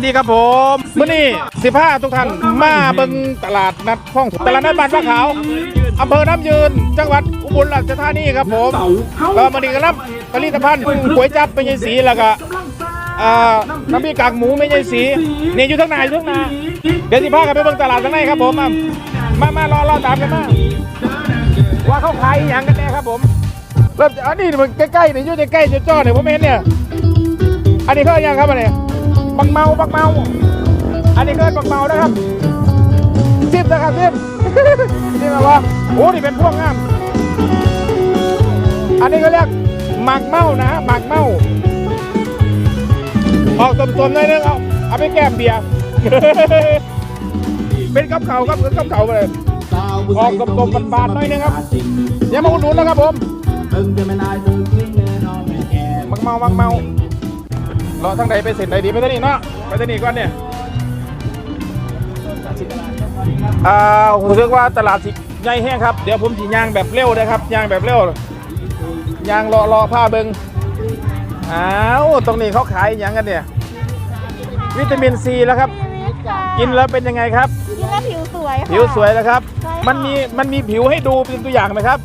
วัสดีครับผมมื่อนี้สิบ้าทุกท่านมาเบิงตลาดนัดข้องตลาดนัดบ้านพระขาวอำเภอน้ำยืน จังหวัดอุบลราชธานีครับผมก็มาดีกันรับผลิตภัณฑ์ก๋วยจับเป็นยายสีแล้วก็อ่าน้ำพริกกากหมูไม่ใช่สีนี่อยู่ทั้งนาอยู่ทั้งนาเดี๋ยวสิพากันไปเบิ่งตลาดข้างในครับผม มามามารอรอตามกันมาว่าเขาขายอย่างกันแน่ครับผมเริ่มอันนี้มันใกล้ๆเนี่ยอยู่ใกล้ๆจ้อเนี่ยผมเห็นเนี่ย อันนี้เขาอย่างครับอันนี้ บักเมาบักเมา อันนี้เกินบักเมานะครับซิบนะครับซิบนี่นะวะโอ้นี่เป็นพวกงาม อันนี้ก็เรียกหมากเมานะหมากเมาออกตมๆหน่อยนึงเอาเอาไปแก้มเบียร์เป็นกับเขาครับเป็นกับเขาไปเลยออกตบๆบานๆหน่อยนึงครับอย่ามาอุดหนุนนะครับผมตึงจะไม่นายตึงกินแน่นอนแม่แก่มักเมามักเมา เราทางใดไปเสร็จใดดีไปทางนี้เนาะไปทางนี้ก่อนเนี่ยอ่าผมเรียกว่าตลาดสิใหญ่แห้งครับ เดี๋ยวผมสีย่างแบบเร็วนะครับย่างแบบเร็วย่างรอรอผ้าเบิงอ้าวตรงนี้เขาขายอย่างกันเนี่ย วิตามินซีแล้วครับ กินแล้วเป็นยังไงครับกินแล้วผิวสวยค่ะผิวสวยนะครับใช่ค่ะมันมีมันมีผิวให้ดูเป็นตัวอย่างไหมครับ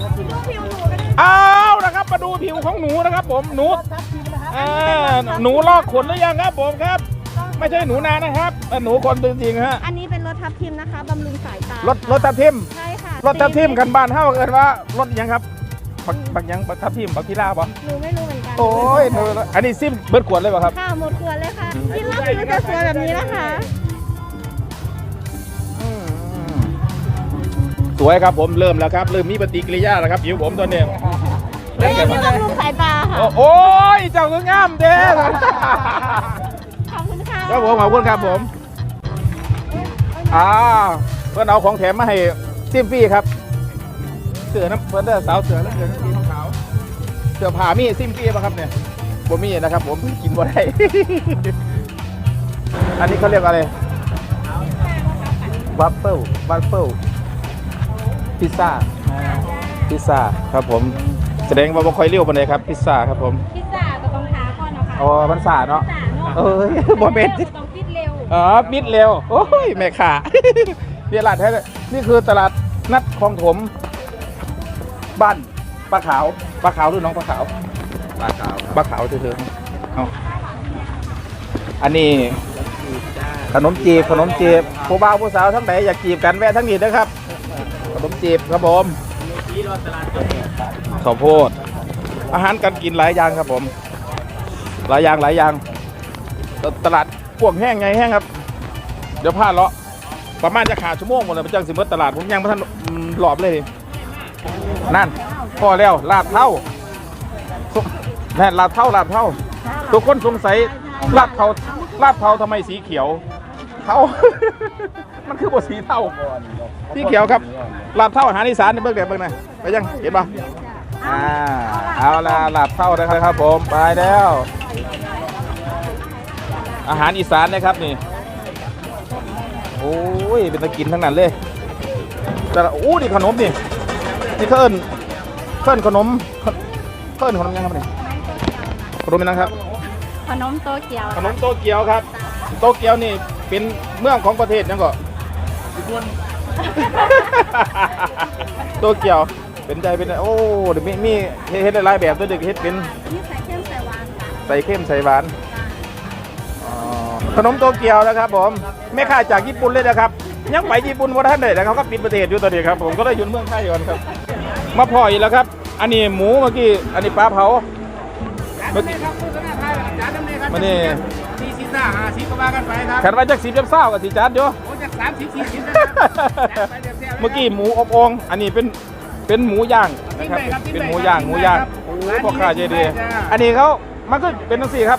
ดูผิวหนูกันอ้าวนะครับมาดูผิวของหนูนะครับ ผมหนู อ่าหนูลอกขนหรือยังครับผมครับ ไม่ใช่หนูนานะครับเอ่อหนูคนจริงๆฮะอันนี้เป็นรถทับทิมนะคะบำรุงสายตารถรถทับทิมใช่ค่ะรถทับทิมกันบ้านเฮาเอินว่ารถหยังครับบักบักหยังบักทับทิมบักพิลาบ่หนูไม่รู้เหมือนกันโอ้ยหนูอันนี้ซิมเบิดขวดเลยป่ะครับ ค่ะหมดขวดเลยค่ะกินแล้วผิวจะสวยแบบนี้นะคะอืมสวยครับผมเริ่มแล้วครับเริ่มมีปฏิกิริยาแล้วครับผิวผมตัวเนี้ ยเป็นที่บำรุงสายตาค่ะ โอ้โอ้ยเจ้าคืองามเด้ขอบคุณค่ะครับผมขอบคุณครับผมอ้าวเพื่อนเอาของแถมมาให้ซิมฟรีครับ เสือน้ำเพื่อนเด้อสาวเสือน้ำเสือน้ำสีขาวๆเสือผ่ามีซิมฟรีป่ะครับเนี่ยบ่มีนะครับ ผมกินบ่ได้ อันนี้เขาเรียกอะไรวัฟเฟิลวัฟเฟิลพิซซ่าพิซซ่าครับผม แสดงว่าบ่ค่อยเลี้ยวปานใดครับพิซซ่าครับผมพิซซ่าก็ต้องท้าก่อนนะคะอ๋อมันซ่าเนาะ พิซซ่าเนาะเอ้ยบ่เป็นต้องฟิตเร็วอ๋อมิดเร็ว โอ้ยแม่ขาเรียลาดแท้เลยนี่คือตลาดนัดคลองถม บ้านปลาขาวปลาขาวหรือน้องปลาขาวปลาขาวปลาขาวเฉยๆเอาอันนี้ ขนมจีบขนมจีบผู้บ่าวผู้สาวทั้งไหนอยากจีบกันแวะทั้งนี้นะครับ ขนมจีบครับผม ข้าวโพด อาหารการกินหลายอย่างครับผม หลายอย่างหลายอย่างตตลาดกวางแห้งไงแห้งครับ เดี๋ยวพลาดเลาะประมาณจะขาดชั่วโมงหมดเลยมันจังสิเบิดตลาดผมยังไม่ทันหลอบเลย นั่นพอแล้วลาดเท่าแน่นลาดเท่าลาดเท่า ทุกคนสงสัยลาดเท่าลาดเท่าทำไมสีเขียว เท่ามันคือบทสีเท่าสีเขียวครับลาดเท่าอาหารอีสานในเบื้องเด็เบื้องไหนไปยังเห็นปะ อ่าเอาละหลาดเท่านะครับผม ไปแล้ว อาหารอีสานนะครับนี่ โอ้ย เป็นตะกินทั้งนั้นเลย แต่ละอู้นี่ขนมนี่ นี่เขาเอิ้นเขาเอิ้นขนมเขาเอิ้นขนมยังครับนี่ขนมยังครับ ขนมโตเกียว ขนมโตเกียวครับ โตเกียวนี่เป็นเมืองของประเทศยังก็โตเกียว เป็นใจเป็นโอ้เดี๋ยวมีมีเฮ็ดหลายๆแบบตัวเด็กเฮ็ดเป็นนี่ใส่เข้มใส่หวานค่ะใส่เข้มใส่หวานอ๋อขนมโตเกียวนะครับผมไม่ค่าจากญี่ปุ่นเลยนะครับ ยังไปญี่ปุ่นว่าท่านเลยนะครับก็ปิดประเทศอยู่ตอนนี้ครับ ผมก็ได้อยุ่เมืองไทยก่อนครับ มาพออีกแล้วครับ อันนี้หมูเมื่อกี้อันนี้ปลาเผาเมื่อกี้มานี่สี่สิบห้าห้าสิบก็ว่ากันไปครับขันไว้จากสิบจับเศร้ากับสีจานเดียวโอ้จากสามสิบสี่สิบนะครับเมื่อกี้หมูอบโองอันนี้เป็น เป็นหมูย่างนะครับเป็นหมูย่างหมูย่างโอ้พ่อค้าใจดีอันนี้เขามันก็เป็นทั้งสี่ครับ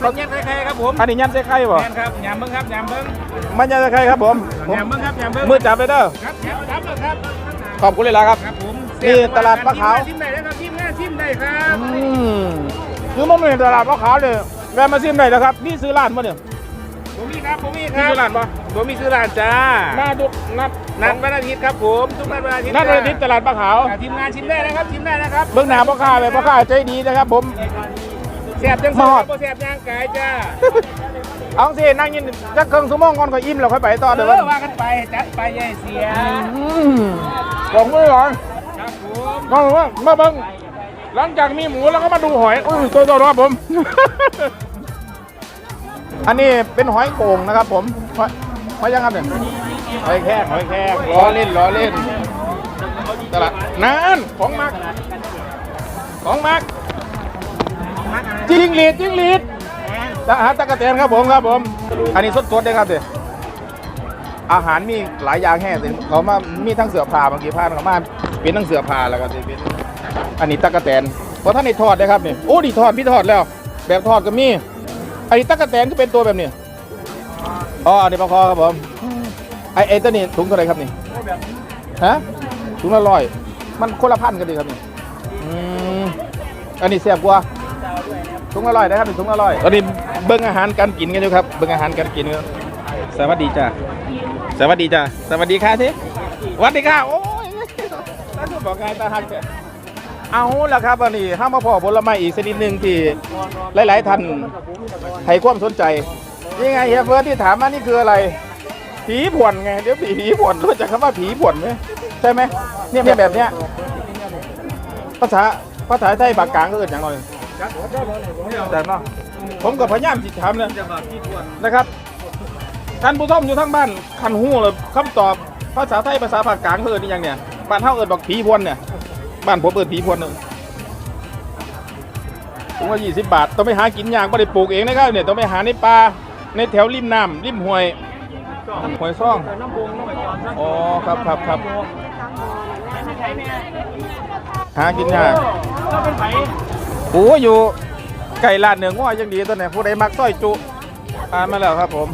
เขาแยกใครๆครับผมอันนี้ยันใส่ไข่บ่แมนครับยามเบิ้งครับยามเบิ้งมันยันใส่ไข่ครับผมผมยามเบิ้งครับยามเบิ้งมือจับไปเด้อครับแถวรับเลยครับขอบคุณเลยละครับ ครับผมนี่ตลาดปลาขาว ชิมได้แล้วครับชิมได้ชิมได้ครับอืมคือมันเป็นตลาดพ่อค้าเลยแวะมาซิมหน่อยนะครับนี่ซื้อร้านมาเนี่ย ผมมีครับผมมีคนี่รับซื้อร้านปะผมมีซื้อร้านจ้า หน้าดุกนัดนัดวันอาทิตย์ครับผมทุกนัดวันอาทิตย์นัดวันอาทิตย์ตลาดปลาขาว อ่าทีมงานชิมได้นะครับชิมได้นะครับเบื้องหน้าพ่อค้าเลยพ่อค้าใจดีนะครับ ผมแซ่บจังมาฮอด บ่แซ่บย่างกายจ้าเอาสินั่งยินจักครึ่งชั่วโมงก่อนก็อิ่มแล้วค่อยไปต่อเอเด้ออว่ากันไปจัดไปยายเสียบอกไม่หรอครับผมก็ว่ามาเบิ่งหลังจากมีหมูแล้วก็มาดูหอยอุ้ยตัวตัวรอบผม อันนี้เป็นหอยโข่งนะครับ ผมหอยหอยยังครับเนี่ยหอยแครงหอยแครงล้อเล่นล้อเล่นตลาดนั่นของมักของมักจิ้งหรีดจิ้งหรีดตะหาตะกะแตนครับผมครับผม อันนี้สดๆเลยครับเด็อาหารมีหลายอย่างแห้งสิเขามามีทั้งเสือผ่าบางทีผ้าเขามาเป็นทั้งเสือผ่าแล้วก็สิเป็นอันนี้ตะกะแตนเพราะท่านิทอดได้ครับนี่โอ้ดีทอดพี่ทอดแล้ว แบบทอดก็มี ไอ้ตะกแตนก็เป็นตัวแบบนี้อ๋ออันนี้ปลาคอครับผมไอ้ไอ้ตัวนี้ถุงเท่าไหรครับนี่ฮะถุงละร้อยมันคนละพันกันดีครับนี่อืมอันนี้เสียบกว่าถุงละร้อยนะครับนี่ถุงละร้อยอันนี้เบิ้งอาหารการกินกันอยู่ครับเบิ้งอาหารการกินครับสวัสดีจ้าสวัสดีจ้าสวัสดีค่ะทีสวัสดีค่ะโอ้ยนั่นคือบอกไงตาหักเนี่ย เอาละครับวันนี้ห้ามมาพอผลไม้อีกชนิดหนึ่งที่หลาย ๆท่านให้ความสนใจนี่ไงเฮียเฟิร์สที่ถามมานี่คืออะไร ผีผวนไงเดี๋ยวผีผีผวนรู้จักคำว่าผีผวนไหมใช่ไหมเนี่ยเนี่ยแบบเนี้ยภาษาภาษาไทยปากกลางก็เอินอย่างไรแต่เนาะผมกับพยายามจิตถามเนี่ยนะครับท่านผู้ชมอยู่ทั้งบ้านคันหูเลยคำตอบภาษาไทยภาษาภาคกลางเขาเอินนี่ยังเนี่ยบ้านเฮาเอินบอกผีพวนเนี่ย บ้านผมเอินผีพวนหนึ่งถุงละยี่สิบบาท ต้องไปหากินยากไม่ได้ปลูกเองนะครับเนี่ยต้องไปหาในป่าในแถวริมน้ำริมห้วยห้วยซ่องอ๋อครับครับครับหากินยากโอ้อยู่ไก่ลาดเนื้อง้อยังดีตัวไหนผู้ใดมักส้อยจุอ่านมาแล้วครับผม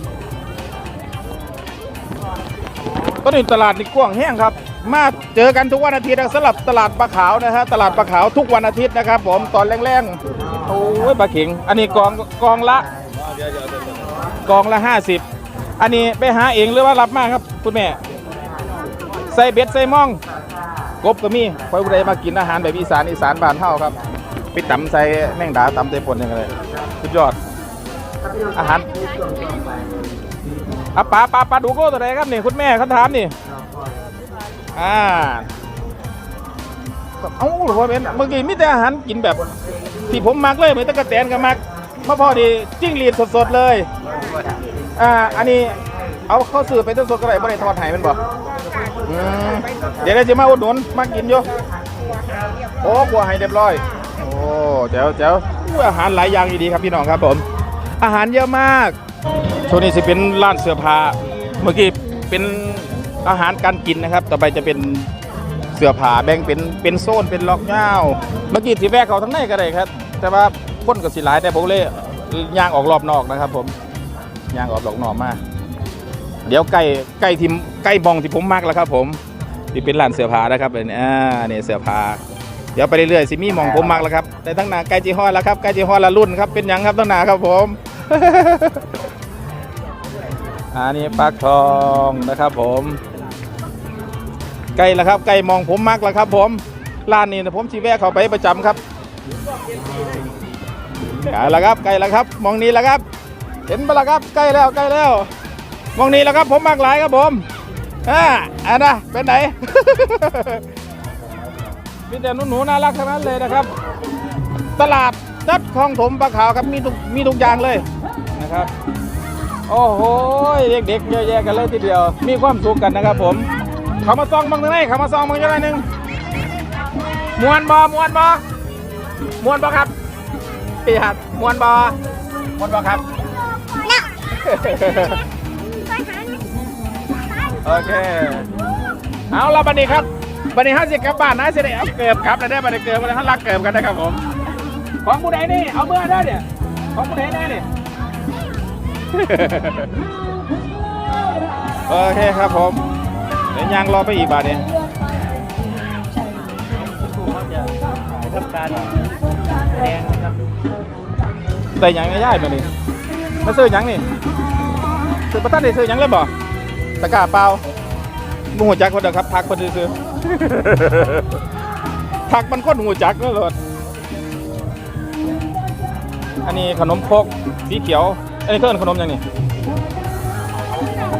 ก็นี่ตลาดนี่กว้างแห้งครับ มาเจอกันทุกวันอาทิตย์นะสลับตลาดปลาขาวนะฮะตลาดปลาขาวทุกวันอาทิตย์นะครับ ผมตอนแรงๆโอ้ยปลาเข็ง อันนี้กองกองละกองละ 50 อันนี้ไปหาเองหรือว่ารับมาครับคุณแม่ ใส่เบ็ดใส่มอง กบก็มีคอยบุรีมากินอาหารแบบอีสานอีสานบ้านเฮาครับไปตำใส่แมงดาตำใส่ปนย่างไรสุดยอด อาหารอะปลาปลาปลาดูโก้ตัวไหนครับนี่คุณแม่เขาถามนี่ อ่าเอ้าหรือว่าเป็นเมื่อกี้มีแต่อาหารกินแบบ ที่ผมมักเลยเหมือนตะกะแตนกับมักมาพอดีจิ้งหรีดสดๆเลย อ่า อันนี้เอาเข้าสื่อไปต้นสดก็ได้ไม่ได้ทอดหายมันบอกอืมเดี๋ยวได้จะมาอุดหนุนมากินอยู่โอ้กลัวให้เรียบร้อย โอ้แจ๋วแจ๋วอู้อาหารหลายอย่างดีครับพี่น้องครับผม อาหารเยอะมากช่วงนี้จะเป็นร้านเสื้อผ้าเมื่อกี้เป็น อาหารการกินนะครับ ต่อไปจะเป็นเสื้อผ้าแบ่งเป็นเป็นโซนเป็นล็อกเงาเมื่อกี้ที่แวะเขาทั้งในก็ได้ครับ แต่ว่าคนกับสิหลายแต่ผมเลยย่างออกรอบนอกนะครับ ผมย่างออกรอบนอกมาเดี๋ยวใกล้ใกล้ทีมใกล้บองที่ผมมักแล้วครับ ผมที่เป็นร้านเสื้อผ้านะครับเป็นอ่าเนี่ยเสื้อผ้าเดี๋ยวไปเรื่อยๆสิมีมองผมมักแล้วครับแต่ตั้งหนาใกล้จีฮอดแล้วครับใกล้จีฮอดละรุ่นครับเป็นยังครับตั้งหนาครับผมอันนี้ปลาทองนะครับผม ไก่ละครับไก่มองผมมักแล้วครับ ผมร้านนี้นะผมชีแวะเข้าไปประจำครับไก่ละครับไก่ละครับ มองนี้ละครับ เห็นปะละครับใกล้แล้วใกล้แล้ว มองนี้ละครับผมมักหลายครับผมอ่าอันนะเป็นไหนมีแต่หนูๆน่ารักทั้งนั้นเลยนะครับ ตลาดนัดคลองถมปลาขาวครับมีทุกมีทุกอย่างเลยนะครับ โอ้โหเด็กๆเยอะแยะกันเลยทีเดียว มีความสุขกันนะครับผม เขามาซองบางตรงไหนเขามาซองบางจังไรหนึ่งมวนบอมวนบอมวนบอครับพี่ฮัดมวนบอมวนบอครับโอเคเอาละบันนี้ครับบันนี้ห้าสิบกลับบ้านนะสิได้เอาเกิบครับแล้วได้บันนี้เกิบบันนี้ห้ารักเกิบกันนะครับผมของผู้ใดนี่เอาเมื่อได้เนี่ยของผู้ใดแน่เนี่ยโอเคครับผม เดี๋ยวยางรอไปอีกบาทเนี่ยทำการแดงครับแต่ยังไม่ได้มานี่มาซื้อยังนี่ซื้อประทัดได้ซื้อยังเลยบ่ตะกร้าเปล่าบุหัวจักคนเดียวครับพักคนซื้อๆพักมันคนหูจักแล้วหลดอันนี้ขนมครกสีเขียว อันนี้ก็เอิ้นขนมยังนี่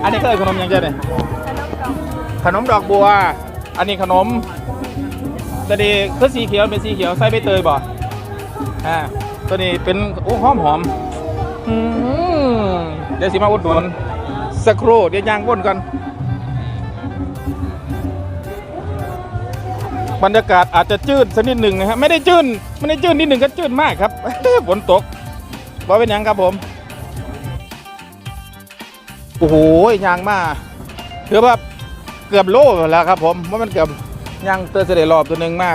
อันนี้ก็เอิ้นขนมยังเจ้เนี่ย ขนมดอกบัว อันนี้ขนมตัวนี้คือสีเขียวเป็นสีเขียวใส่ใบเตยบ่อ่าตัวนี้เป็นโอ้หอมหอมอืมเดี๋ยวสิมาอุดหนุนสักครู่เดี๋ยวย่างวนกันบรรยากาศอาจจะจืดสักนิดหนึ่งนะครับไม่ได้จืดไม่ได้จืดนิดหนึ่งก็จืดมากครับฝนตกว่าเป็นยังครับผมโอ้โหยางมาคือว่า เกือบโลแล้วครับผมว่ามันเกือบยางเตอร์เสด็จรอบตัวหนึ่งมา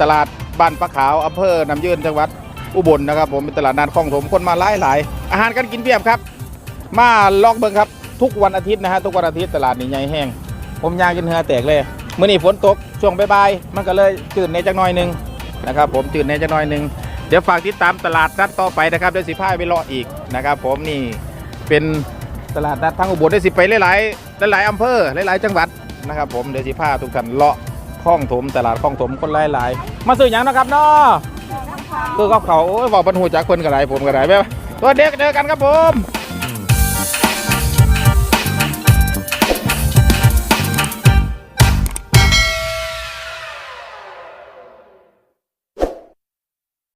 ตลาดบ้านปลาขาวอำเภอน้ำยืนจังหวัดอุบลนะครับ ผมเป็นตลาดนัดคลองถมคนมาหลายหลายๆอาหารการกินเพียบครับ มาลอกเบิงครับ ทุกวันอาทิตย์นะฮะทุกวันอาทิตย์ตลาดนี้ใหญ่แห้ง ผมยางกินเหงือแตกเลยเมื่อนี้ฝนตกช่วงบ่ายๆมันก็เลยจืดในจักหน่อยหนึ่งนะครับ ผมจืดในจักหน่อยหนึ่งเดี๋ยวฝากติดตามตลาดนัดต่อไปนะครับเดี๋ยวสิพาไปเลาะอีกนะครับ ผมนี่เป็น ตลาดนัดทั้งอุบลได้สิไปหลายๆหลายๆอำเภอหลายๆจังหวัดนะครับ ผมเดี๋ยวสิพาทุกท่านเลาะคลองถมตลาดคลองถมคนหลายๆมาซื้อหยังนะครับเนาะคือกับเขาวโอ้ยบอกบรรหูจากคนกระไรผมกระไรไปตัวเด็กเจอกันครับผม